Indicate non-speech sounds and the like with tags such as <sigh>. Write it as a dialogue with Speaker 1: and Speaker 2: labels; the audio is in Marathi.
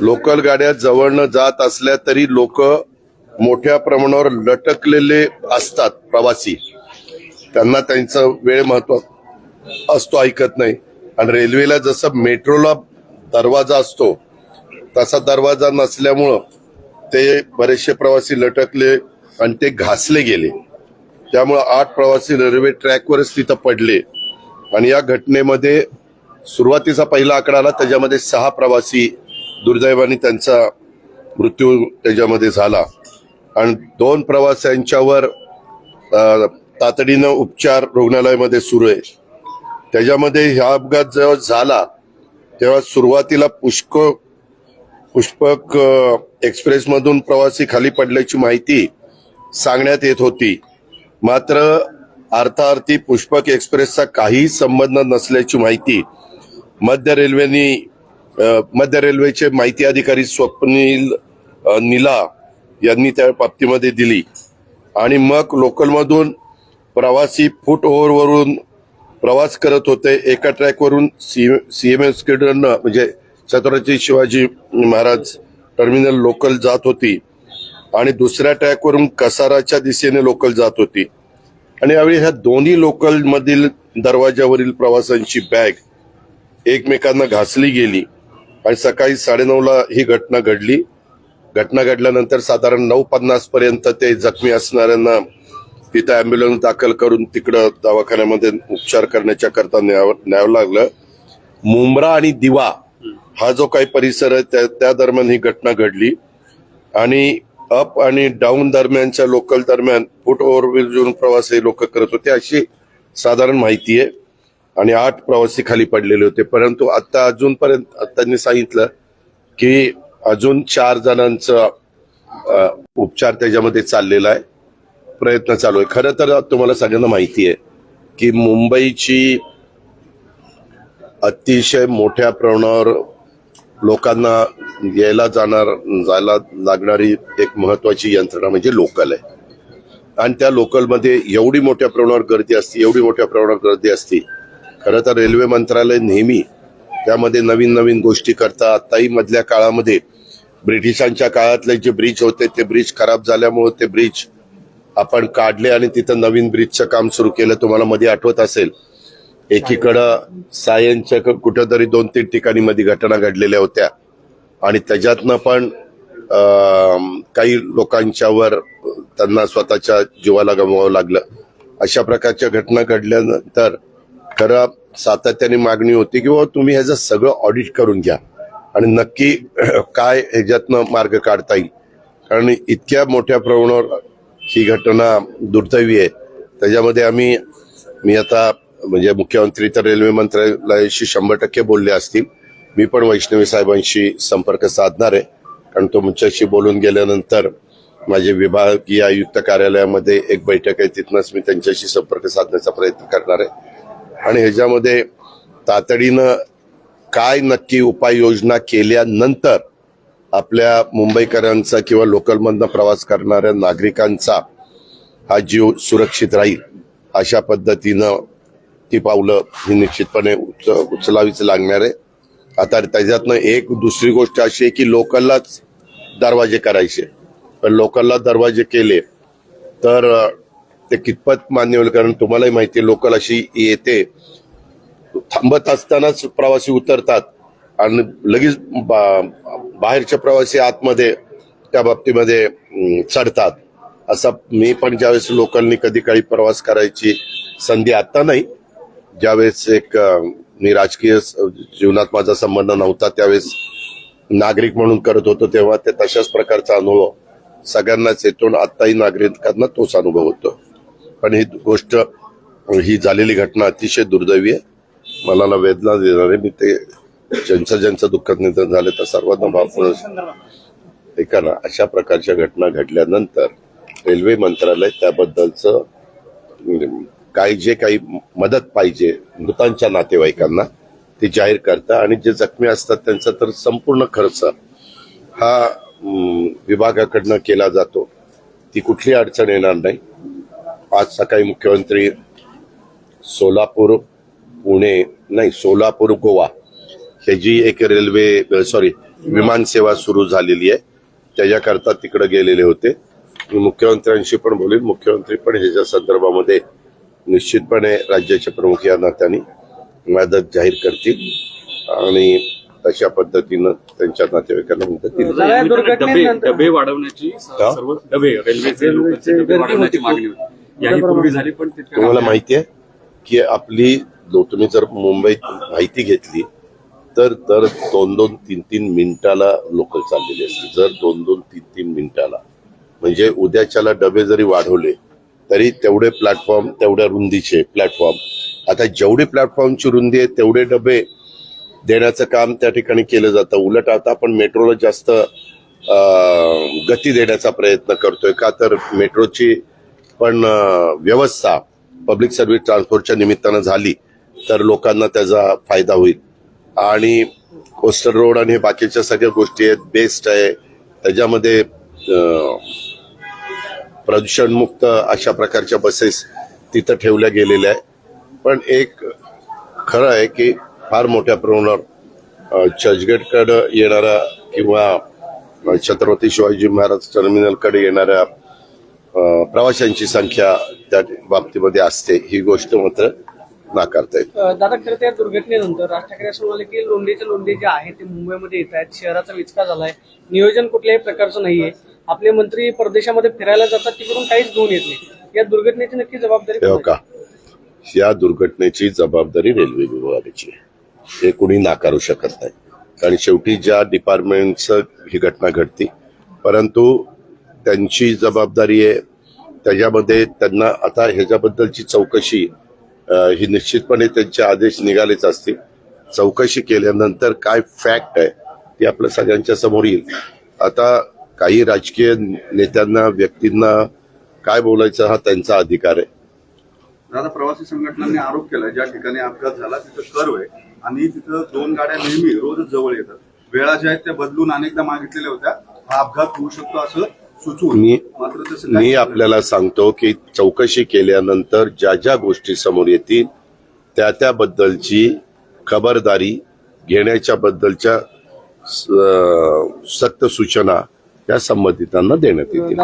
Speaker 1: लोकल गाड्या जवळनं जात असल्या तरी लोक मोठ्या प्रमाणावर लटकलेले असतात प्रवासी. त्यांना त्यांचा वेळ महत्त्व असतो ऐकत नाही. आणि रेल्वेला जसं मेट्रोला दरवाजा असतो तसा दरवाजा नसल्यामुळं ते बरेचसे प्रवासी लटकले आणि ते घासले गेले. त्यामुळं आठ प्रवासी रेल्वे ट्रॅकवरच तिथं पडले. आणि या घटनेमध्ये सुरुवातीचा पहिला आकडा आला त्याच्यामध्ये सहा प्रवासी दुर्दैवाने त्यांचा मृत्यू त्याच्यामध्ये झाला. आणि दोन प्रवाशांच्यावर तातडीनं उपचार रुग्णालयामध्ये सुरू आहे. त्याच्यामध्ये हा अपघात जेव्हा झाला तेव्हा सुरुवातीला पुष्क पुष्पक एक्सप्रेसमधून प्रवासी खाली पडल्याची माहिती सांगण्यात येत होती. मात्र अर्थार्थी पुष्पक एक्सप्रेसचा काहीही संबंध नसल्याची माहिती मध्य रेल्वेनी मध्य रेल्वेचे माहिती अधिकारी स्वप्नील निला यांनी त्या बाबतीमध्ये दिली. आणि मग लोकलमधून प्रवासी फूट ओव्हरवरून प्रवास करत होते. एका ट्रॅकवरून सी सी एम सीएमएस म्हणजे छत्रपती शिवाजी महाराज टर्मिनल लोकल जात होती. आणि दुसऱ्या ट्रॅकवरून कसाराच्या दिशेने लोकल जात होती. आणि यावेळी ह्या दोन्ही लोकल मधील दरवाजावरील प्रवाशांची बॅग एकमेकांना घासली गेली. आणि सकाळी साडेनऊला ही घटना घडली. घटना घडल्यानंतर साधारण नऊ पन्नास पर्यंत ते जखमी असणाऱ्यांना तिथं अँब्युलन्स दाखल करून तिकडं दवाखान्यामध्ये उपचार करण्याच्या करता न्यावं न्यावं लागलं. मुंब्रा आणि दिवा हा जो काही परिसर आहे त्या त्या दरम्यान ही घटना घडली. आणि अप आणि डाऊन दरम्यानच्या लोकल दरम्यान फूट ओव्हरब्रिज प्रवास हे लोक करत होते अशी साधारण माहिती आहे. आणि आठ प्रवासी खाली पडलेले होते. परंतु आता अजूनपर्यंत त्यांनी सांगितलं की अजून चार जणांचं उपचार त्याच्यामध्ये चाललेला आहे. प्रयत्न चालू आहे. खरं तर तुम्हाला सगळ्यांना माहिती आहे की मुंबईची अतिशय मोठ्या प्रमाणावर लोकांना यायला जाणार जायला लागणारी एक महत्वाची यंत्रणा म्हणजे लोकल आहे. आणि त्या लोकलमध्ये एवढी मोठ्या प्रमाणावर गर्दी असते एवढी मोठ्या प्रमाणावर गर्दी असते खरं तर रेल्वे मंत्रालय नेहमी त्यामध्ये नवीन नवीन गोष्टी करतात. आत्ताही मधल्या काळामध्ये ब्रिटिशांच्या काळातले जे ब्रिज होते ते ब्रिज खराब झाल्यामुळे ते ब्रिज आपण काढले आणि तिथं नवीन ब्रिजचं काम सुरू केलं. तुम्हाला मध्ये आठवत असेल एकीकडं सायनच्या कुठंतरी दोन तीन ठिकाणी मध्ये घटना घडलेल्या होत्या. आणि त्याच्यातनं पण काही लोकांच्यावर त्यांना स्वतःच्या जीवाला गमवावं लागलं. अशा प्रकारच्या घटना घडल्यानंतर खरं सातत्याने मागणी होती की बाबा तुम्ही ह्याचं सगळं ऑडिट करून घ्या. आणि नक्की <clears throat> काय ह्याच्यातनं मार्ग काढता येईल. कारण इतक्या मोठ्या प्रमाणावर ही घटना दुर्दैवी आहे. त्याच्यामध्ये आम्ही मी आता म्हणजे मुख्यमंत्री तर रेल्वे मंत्रालयाशी शंभर टक्के बोलले असतील. मी पण वैष्णवी साहेबांशी संपर्क साधणार आहे. कारण तुमच्याशी बोलून गेल्यानंतर माझे विभागीय आयुक्त कार्यालयामध्ये एक बैठक आहे. तिथनंच मी त्यांच्याशी संपर्क साधण्याचा प्रयत्न करणार आहे. आणि ह्याच्यामध्ये तातडीनं काय नक्की उपाययोजना केल्यानंतर आपल्या मुंबईकरांचा किंवा लोकलमधनं प्रवास करणाऱ्या नागरिकांचा हा जीव सुरक्षित राहील अशा पद्धतीनं ती पावलं ही निश्चितपणे उच उचलावीच लागणार आहे. आता त्याच्यातनं एक दुसरी गोष्ट अशी आहे की लोकललाच दरवाजे करायचे. पण लोकलला दरवाजे केले तर ते कितपत मान्य होईल कारण तुम्हालाही माहिती आहे लोकल अशी येते. थांबत असतानाच प्रवासी उतरतात आणि लगेच बा- बाहेरचे प्रवासी आतमध्ये त्या बाबतीमध्ये चढतात. असा मी पण ज्यावेळेस लोकलनी कधी काळी प्रवास करायची संधी आता नाही. ज्यावेळेस एक मी राजकीय जीवनात माझा संबंध नव्हता त्यावेळेस नागरिक म्हणून करत होतो तेव्हा ते तशाच प्रकारचा अनुभव सगळ्यांनाच येतो आणि आत्ताही नागरिकांना तोच अनुभव होतो. पण ही गोष्ट ही झालेली घटना अतिशय दुर्दैवी आहे. मनाला वेदना देणारे मी ते ज्यांचं ज्यांचं दुःखद निधन झालं तर सर्वांना भावपूर्ण ऐका ना अशा प्रकारच्या घटना घडल्यानंतर रेल्वे मंत्रालय त्याबद्दलचं काय जे काही मदत पाहिजे मृतांच्या नातेवाईकांना ते जाहीर करतात आणि जे जखमी असतात त्यांचा तर संपूर्ण खर्च हा विभागाकडनं केला जातो. ती कुठली अडचण येणार नाही. आज सकाळी मुख्यमंत्री सोलापूर पुणे नाही सोलापूर गोवा ह्याची एक रेल्वे सॉरी विमान सेवा सुरू झालेली आहे. त्याच्याकरता तिकडे गेलेले होते. मी मुख्यमंत्र्यांशी पण बोलेल मुख्यमंत्री पण ह्याच्या संदर्भामध्ये निश्चितपणे राज्याचे प्रमुख या नात्याने मदत जाहीर करतील आणि तशा पद्धतीनं त्यांच्या नातेवाईकांना मदत
Speaker 2: डबे वाढवण्याची? सर्व डबे रेल्वेचे याही पूर्वी झाली पण
Speaker 1: तुम्हाला माहिती आहे की आपली तुम्ही जर मुंबईत माहिती घेतली तर दर दोन दोन तीन तीन मिनिटाला लोकल चाललेली असते. जर दोन दोन तीन तीन मिनिटाला. म्हणजे उद्याच्याला डबे जरी वाढवले तरी तेवढे प्लॅटफॉर्म तेवढ्या रुंदीचे प्लॅटफॉर्म आता जेवढी प्लॅटफॉर्मची रुंदी आहे तेवढे डबे देण्याचं काम त्या ठिकाणी केलं जातं. उलट आता आपण मेट्रोला जास्त गती देण्याचा प्रयत्न करतोय. का तर मेट्रोची पण व्यवस्था पब्लिक सर्व्हिस ट्रान्सपोर्टच्या निमित्तानं झाली तर लोकांना त्याचा फायदा होईल. आणि कोस्टल रोड आणि बाकीच्या सगळ्या गोष्टी आहेत बेस्ट आहे. त्याच्यामध्ये प्रदूषणमुक्त अशा प्रकारच्या बसेस तिथं ठेवल्या गेलेल्या आहे पण एक खरं आहे की फार मोठ्या प्रमाणावर चर्चगेटकडं येणाऱ्या किंवा छत्रपती शिवाजी महाराज टर्मिनलकडे येणाऱ्या प्रवाशांची संख्या त्या बाबतीमध्ये असते ही गोष्ट मात्र नाकारता येते.
Speaker 3: दादा खरं त्या दुर्घटनेनंतर राज ठाकरे असं म्हणाले की लोंढेचे लोंढे जे आहे ते मुंबईमध्ये येत आहेत शहराचा विचका झालाय नियोजन कुठल्याही प्रकारचं नाहीये. आपले मंत्री परदेशामध्ये फिरायला जातात तिकडून काहीच घेऊन येत नाही. या दुर्घटनेची नक्की जबाबदारी कोणाची?
Speaker 1: का? या दुर्घटनेची जबाबदारी रेल्वे विभागाची आहे. हे कुणी नाकारू शकत नाही. कारण शेवटी ज्या डिपार्टमेंटचं ही घटना घडती परंतु त्यांची जबाबदारी आहे. त्याच्यामध्ये त्यांना आता ह्याच्याबद्दलची चौकशी ही निश्चितपणे त्यांचे आदेश निघालेच असतील. चौकशी केल्यानंतर काय फॅक्ट आहे ती आपल्या सगळ्यांच्या समोर येईल. आता काही राजकीय नेत्यांना व्यक्तींना काय बोलायचं हा त्यांचा अधिकार आहे.
Speaker 4: दादा प्रवासी संघटनांनी आरोप केला ज्या ठिकाणी अपघात झाला तिथं कर्व आहे आणि तिथं दोन गाड्या नेहमी रोज जवळ येतात. वेळा ज्या आहेत त्या बदलून अनेकदा मागितलेल्या होत्या. हा अपघात होऊ शकतो असं
Speaker 1: मी- मी आपल्याला सांगतो की चौकशी केल्यानंतर ज्या ज्या गोष्टी समोर येतील त्या त्याबद्दलची खबरदारी घेण्याच्या बद्दलच्या सक्त सूचना त्या संबंधितांना देण्यात येतील.